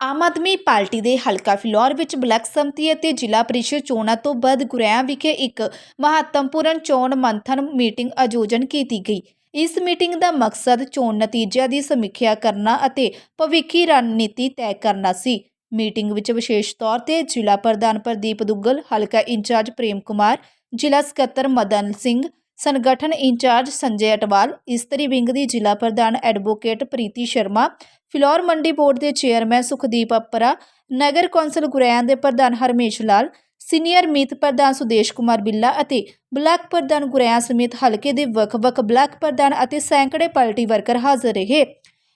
Aam Aadmi party ਦੇ ਹਲਕਾ ਫਿਲੌਰ ਵਿੱਚ ਬਲਾਕ ਸੰਮਤੀ ਅਤੇ ਜ਼ਿਲ੍ਹਾ ਪ੍ਰੀਸ਼ਦ ਚੋਣਾਂ ਤੋਂ ਬਾਅਦ ਗੁਰੇਆਂ ਵਿਖੇ ਇੱਕ ਮਹੱਤਵਪੂਰਨ ਚੋਣ ਮੰਥਨ ਮੀਟਿੰਗ ਆਯੋਜਨ ਕੀਤੀ ਗਈ। ਇਸ ਮੀਟਿੰਗ ਦਾ ਮਕਸਦ ਚੋਣ ਨਤੀਜਿਆਂ ਦੀ ਸਮੀਖਿਆ ਕਰਨਾ ਅਤੇ ਭਵਿੱਖੀ ਰਣਨੀਤੀ ਤੈਅ ਕਰਨਾ ਸੀ। ਮੀਟਿੰਗ ਵਿੱਚ ਵਿਸ਼ੇਸ਼ ਤੌਰ ਤੇ ਜ਼ਿਲ੍ਹਾ ਪ੍ਰਧਾਨ ਪ੍ਰਦੀਪ ਦੁੱਗਲ, ਹਲਕਾ ਇੰਚਾਰਜ ਪ੍ਰੇਮ ਕੁਮਾਰ, ਜ਼ਿਲ੍ਹਾ ਸਕੱਤਰ ਮਦਨ ਸਿੰਘ ਸੰਗਠਨ ਇੰਚਾਰਜ ਸੰਜੇ ਅਟਵਾਲ, ਇਸਤਰੀ ਵਿੰਗ ਦੀ ਜ਼ਿਲ੍ਹਾ ਪ੍ਰਧਾਨ ਐਡਵੋਕੇਟ ਪ੍ਰੀਤੀ ਸ਼ਰਮਾ, ਫਿਲੌਰ ਮੰਡੀ ਬੋਰਡ ਦੇ ਚੇਅਰਮੈਨ ਸੁਖਦੀਪ ਅਪਰਾ, ਨਗਰ ਕੌਂਸਲ ਗੁਰੈਆਂ ਦੇ ਪ੍ਰਧਾਨ ਹਰਮੇਸ਼ ਲਾਲ, ਸੀਨੀਅਰ ਮੀਤ ਪ੍ਰਧਾਨ ਸੁਦੇਸ਼ ਕੁਮਾਰ ਬਿੱਲਾ ਅਤੇ ਬਲਾਕ ਪ੍ਰਧਾਨ ਗੁਰੈਆਂ ਸਮੇਤ ਹਲਕੇ ਦੇ ਵੱਖ-ਵੱਖ ਬਲਾਕ ਪ੍ਰਧਾਨ ਅਤੇ ਸੈਂਕੜੇ ਪਾਰਟੀ ਵਰਕਰ ਹਾਜ਼ਰ ਰਹੇ।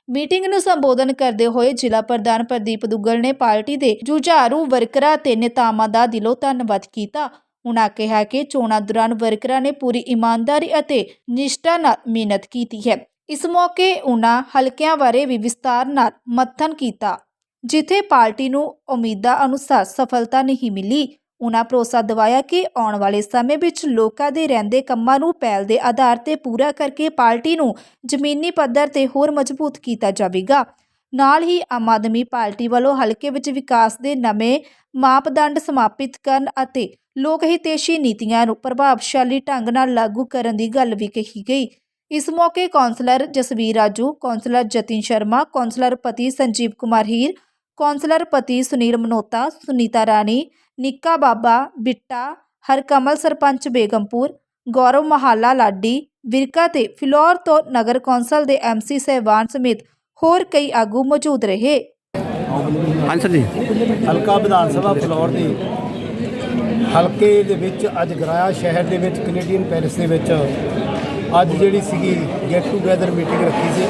ਮੀਟਿੰਗ ਨੂੰ ਸੰਬੋਧਨ ਕਰਦੇ ਹੋਏ ਜ਼ਿਲ੍ਹਾ ਪ੍ਰਧਾਨ ਪ੍ਰਦੀਪ ਦੁੱਗਲ ਨੇ ਪਾਰਟੀ ਦੇ ਜੁਝਾਰੂ ਵਰਕਰਾਂ ਤੇ ਨੇਤਾਵਾਂ ਦਾ ਦਿਲੋਂ ਧੰਨਵਾਦ ਕੀਤਾ। ਉਨ੍ਹਾਂ ਕਿਹਾ ਕਿ ਚੋਣਾਂ ਦੌਰਾਨ ਵਰਕਰਾਂ ਨੇ ਪੂਰੀ ਇਮਾਨਦਾਰੀ ਅਤੇ ਨਿਸ਼ਠਾ ਨਾਲ ਮਿਹਨਤ ਕੀਤੀ ਹੈ। ਇਸ ਮੌਕੇ ਉਨ੍ਹਾਂ ਹਲਕਿਆਂ ਬਾਰੇ ਵੀ ਵਿਸਤਾਰ ਨਾਲ ਮੱਥਨ ਕੀਤਾ। ਜਿੱਥੇ ਪਾਰਟੀ ਨੂੰ ਉਮੀਦਾਂ ਅਨੁਸਾਰ ਸਫਲਤਾ ਨਹੀਂ ਮਿਲੀ, ਉਨ੍ਹਾਂ ਭਰੋਸਾ ਦਿਵਾਇਆ ਕਿ ਆਉਣ ਵਾਲੇ ਸਮੇਂ ਵਿੱਚ ਲੋਕਾਂ ਦੇ ਰਹਿੰਦੇ ਕੰਮਾਂ ਨੂੰ ਪਹਿਲ ਦੇ ਆਧਾਰ ਤੇ ਪੂਰਾ ਕਰਕੇ ਪਾਰਟੀ ਨੂੰ ਜ਼ਮੀਨੀ ਪੱਧਰ ਤੇ ਹੋਰ ਮਜ਼ਬੂਤ ਕੀਤਾ ਜਾਵੇਗਾ। ਨਾਲ ਹੀ ਆਮ ਆਦਮੀ ਪਾਰਟੀ ਵੱਲੋਂ ਹਲਕੇ ਵਿੱਚ ਵਿਕਾਸ ਦੇ ਨਵੇਂ ਮਾਪਦੰਡ ਸਮਾਪਿਤ ਕਰਨ ਅਤੇ ਲੋਕ ਹਿਤੇਸ਼ੀ ਨੀਤੀਆਂ ਨੂੰ ਪ੍ਰਭਾਵਸ਼ਾਲੀ ਢੰਗ ਨਾਲ ਲਾਗੂ ਕਰਨ ਦੀ ਗੱਲ ਵੀ ਕਹੀ ਗਈ। ਇਸ ਮੌਕੇ councillor Jasvir Raju, councillor Jatin Sharma, councillor ਪਤੀ ਸੰਜੀਵ ਕੁਮਾਰ ਹੀਰ, ਕੌਂਸਲਰ ਪਤੀ ਸੁਨੀਲ ਮਨੋਤਾ, ਸੁਨੀਤਾ ਰਾਣੀ, ਨਿੱਕਾ ਬਾਬਾ ਬਿੱਟਾ, ਹਰਕਮਲ ਸਰਪੰਚ ਬੇਗਮਪੁਰ, ਗੌਰਵ ਮਹਾਲਾ ਲਾਡੀ, ਵਿਰਕਾ ਤੇ ਫਿਲੌਰ ਤੋਂ ਨਗਰ ਕੌਂਸਲ ਦੇ ਐਮਸੀ ਸਹਿਬਾਨ ਸਮੇਤ ਹੋਰ ਕਈ ਆਗੂ ਮੌਜੂਦ ਰਹੇ। ਹਾਂਜੀ ਜੀ। ਹਲਕਾ ਵਿਧਾਨ ਸਭਾ ਫਲੋਰ ਦੀ ਹਲਕੇ ਦੇ ਵਿੱਚ ਅੱਜ ਗਰਾਇਆ ਸ਼ਹਿਰ ਦੇ ਵਿੱਚ ਕੈਨੇਡੀਅਨ ਪੈਲੇਸ ਦੇ ਵਿੱਚ ਅੱਜ ਜਿਹੜੀ ਸੀਗੀ ਗੈਟ ਟੂਗੇਦਰ ਮੀਟਿੰਗ ਰੱਖੀ ਸੀ।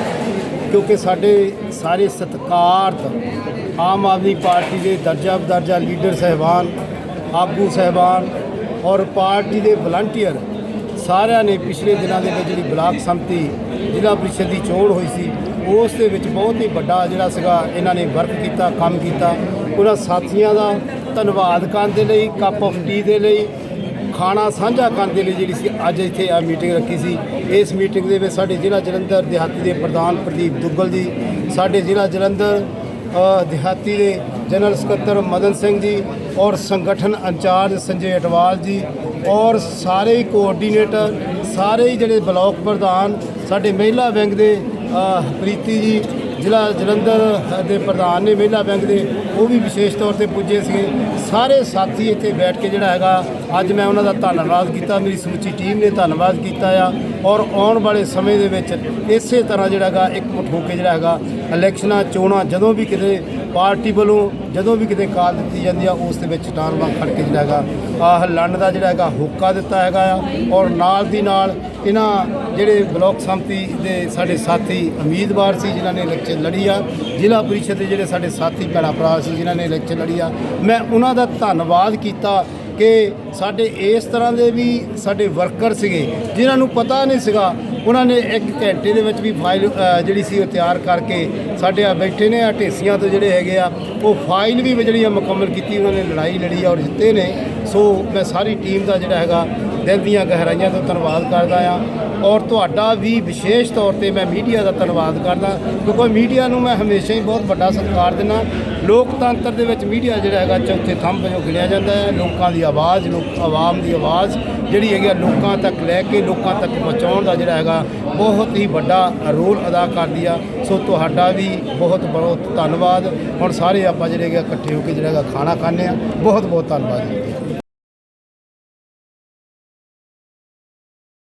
ਕਿਉਂਕਿ ਸਾਡੇ ਸਾਰੇ ਸਤਿਕਾਰਤ ਆਮ ਆਦਮੀ ਪਾਰਟੀ ਦੇ ਦਰਜਾ ਬਦਰਜਾ ਲੀਡਰ ਸਹਿਬਾਨ ਆਗੂ ਸਹਿਬਾਨ ਔਰ ਪਾਰਟੀ ਦੇ ਵਲੰਟੀਅਰ ਸਾਰਿਆਂ ਨੇ ਪਿਛਲੇ ਦਿਨਾਂ ਦੇ ਵਿੱਚ ਜਿਹੜੀ ਬਲਾਕ ਸੰਮਤੀ, ਜ਼ਿਲ੍ਹਾ ਪ੍ਰੀਸ਼ਦ ਦੀ ਚੋਣ ਹੋਈ ਸੀ, ਉਸ ਦੇ ਵਿੱਚ ਬਹੁਤ ਹੀ ਵੱਡਾ ਜਿਹੜਾ ਸੀਗਾ, ਇਹਨਾਂ ਨੇ ਵਰਕ ਕੀਤਾ, ਕੰਮ ਕੀਤਾ। ਉਹਨਾਂ ਸਾਥੀਆਂ ਦਾ ਧੰਨਵਾਦ ਕਰਨ ਦੇ ਲਈ ਕੱਪ ਆਫ ਟੀ ਦੇ ਲਈ, ਖਾਣਾ ਸਾਂਝਾ ਕਰਨ ਦੇ ਲਈ ਜਿਹੜੀ ਸੀ, ਅੱਜ ਇੱਥੇ ਆ ਮੀਟਿੰਗ ਰੱਖੀ ਸੀ। ਇਸ ਮੀਟਿੰਗ ਦੇ ਵਿੱਚ ਸਾਡੇ ਜ਼ਿਲ੍ਹਾ ਜਲੰਧਰ ਦਿਹਾਤੀ ਦੇ ਪ੍ਰਧਾਨ ਪ੍ਰਦੀਪ ਦੁੱਗਲ ਜੀ, ਸਾਡੇ ਜ਼ਿਲ੍ਹਾ ਜਲੰਧਰ ਦਿਹਾਤੀ ਦੇ ਜਨਰਲ ਸਕੱਤਰ ਮਦਨ ਸਿੰਘ ਜੀ ਔਰ ਸੰਗਠਨ ਇੰਚਾਰਜ ਸੰਜੇ ਅਟਵਾਲ ਜੀ ਔਰ ਸਾਰੇ ਹੀ ਕੋਆਰਡੀਨੇਟਰ ਸਾਰੇ ਹੀ ਜਿਹੜੇ ਬਲਾਕ ਪ੍ਰਧਾਨ, ਸਾਡੇ ਮਹਿਲਾ ਵਿੰਗ ਦੇ ਪ੍ਰੀਤੀ ਜੀ ਜ਼ਿਲ੍ਹਾ ਜਲੰਧਰ ਦੇ ਪ੍ਰਧਾਨ ਨੇ ਮਹਿਲਾ ਬੈਂਕ ਦੇ, ਉਹ ਵੀ ਵਿਸ਼ੇਸ਼ ਤੌਰ ਤੇ ਪੁੱਜੇ ਸੀਗੇ। ਸਾਰੇ ਸਾਥੀ ਇੱਥੇ ਬੈਠ ਕੇ ਜਿਹੜਾ ਹੈਗਾ, ਅੱਜ ਮੈਂ ਉਹਨਾਂ ਦਾ ਧੰਨਵਾਦ ਕੀਤਾ, ਮੇਰੀ ਸਮੁੱਚੀ ਟੀਮ ਨੇ ਧੰਨਵਾਦ ਕੀਤਾ ਆ। ਔਰ ਆਉਣ ਵਾਲੇ ਸਮੇਂ ਦੇ ਵਿੱਚ ਇਸੇ ਤਰ੍ਹਾਂ ਜਿਹੜਾ ਹੈਗਾ, ਇੱਕ ਮੁੱਠ ਹੋ ਕੇ ਜਿਹੜਾ ਹੈਗਾ, ਇਲੈਕਸ਼ਨਾਂ, ਚੋਣਾਂ ਜਦੋਂ ਵੀ ਕਿਤੇ ਪਾਰਟੀ ਵੱਲੋਂ, ਜਦੋਂ ਵੀ ਕਿਤੇ ਕਾਲ ਦਿੱਤੀ ਜਾਂਦੀ ਆ, ਉਸ ਦੇ ਵਿੱਚ ਟਾਨ ਵਾਂਗ ਖੜ ਕੇ ਜਿਹੜਾ ਹੈਗਾ, ਆਹ ਲੜਨ ਦਾ ਜਿਹੜਾ ਹੈਗਾ, ਹੋਕਾ ਦਿੱਤਾ ਹੈਗਾ ਆ। ਔਰ ਨਾਲ ਦੀ ਨਾਲ ਇਹਨਾਂ ਜਿਹੜੇ ਬਲਾਕ ਸੰਮਤੀ ਦੇ ਸਾਡੇ ਸਾਥੀ ਉਮੀਦਵਾਰ ਸੀ, ਜਿਨ੍ਹਾਂ ਨੇ ਇਲੈਕਸ਼ਨ ਲੜੀ ਆ, ਜ਼ਿਲ੍ਹਾ ਪ੍ਰੀਸ਼ਦ ਦੇ ਜਿਹੜੇ ਸਾਡੇ ਸਾਥੀ ਭੈਣਾਂ ਭਰਾ ਸੀ, ਜਿਨ੍ਹਾਂ ਨੇ ਇਲੈਕਸ਼ਨ ਲੜੀ ਆ, ਮੈਂ ਉਹਨਾਂ ਦਾ ਧੰਨਵਾਦ ਕੀਤਾ ਕਿ ਸਾਡੇ ਇਸ ਤਰ੍ਹਾਂ ਦੇ ਵੀ ਸਾਡੇ ਵਰਕਰ ਸੀਗੇ, ਜਿਨ੍ਹਾਂ ਨੂੰ ਪਤਾ ਨਹੀਂ ਸੀਗਾ, ਉਹਨਾਂ ਨੇ ਇੱਕ ਘੰਟੇ ਦੇ ਵਿੱਚ ਵੀ ਫਾਈਲ ਜਿਹੜੀ ਸੀ ਉਹ ਤਿਆਰ ਕਰਕੇ ਸਾਡੇ ਆ ਬੈਠੇ ਨੇ ਆ ਢੇਸੀਆਂ ਤੋਂ ਜਿਹੜੇ ਹੈਗੇ ਆ, ਉਹ ਫਾਈਲ ਵੀ ਜਿਹੜੀ ਆ ਮੁਕੰਮਲ ਕੀਤੀ, ਉਹਨਾਂ ਨੇ ਲੜਾਈ ਲੜੀ ਔਰ ਜਿੱਤੇ ਨੇ। ਸੋ ਮੈਂ ਸਾਰੀ ਟੀਮ ਦਾ ਜਿਹੜਾ ਹੈਗਾ ਦਿਲ ਦੀਆਂ ਗਹਿਰਾਈਆਂ ਤੋਂ ਧੰਨਵਾਦ ਕਰਦਾ ਆ ਔਰ ਤੁਹਾਡਾ ਵੀ ਵਿਸ਼ੇਸ਼ ਤੌਰ ਤੇ ਮੈਂ ਮੀਡੀਆ ਦਾ ਧੰਨਵਾਦ ਕਰਦਾ, ਕਿਉਂਕਿ ਮੀਡੀਆ ਨੂੰ ਮੈਂ ਹਮੇਸ਼ਾ ਹੀ ਬਹੁਤ ਵੱਡਾ ਸਤਿਕਾਰ ਦਿੰਦਾ। ਲੋਕਤੰਤਰ ਦੇ ਵਿੱਚ ਮੀਡੀਆ ਜਿਹੜਾ ਹੈਗਾ ਚੌਥੇ ਥੰਮ ਵਜੋਂ ਗਿਣਿਆ ਜਾਂਦਾ ਹੈ। ਲੋਕਾਂ ਦੀ ਆਵਾਜ਼, ਲੋਕ ਆਵਾਮ ਦੀ ਆਵਾਜ਼ ਜਿਹੜੀ ਹੈਗੀ ਆ ਲੋਕਾਂ ਤੱਕ ਲੈ ਕੇ ਲੋਕਾਂ ਤੱਕ ਪਹੁੰਚਾਉਣ ਦਾ ਜਿਹੜਾ ਹੈਗਾ ਬਹੁਤ ਹੀ ਵੱਡਾ ਰੋਲ ਅਦਾ ਕਰਦੀ ਆ। ਸੋ ਤੁਹਾਡਾ ਵੀ ਬਹੁਤ ਬਹੁਤ ਧੰਨਵਾਦ। ਹੁਣ ਸਾਰੇ ਆਪਾਂ ਜਿਹੜੇ ਹੈਗੇ ਆ ਇਕੱਠੇ ਹੋ ਕੇ ਜਿਹੜਾ ਹੈਗਾ ਖਾਣਾ ਖਾਂਦੇ ਆ। ਬਹੁਤ ਬਹੁਤ ਧੰਨਵਾਦ ਜੀ।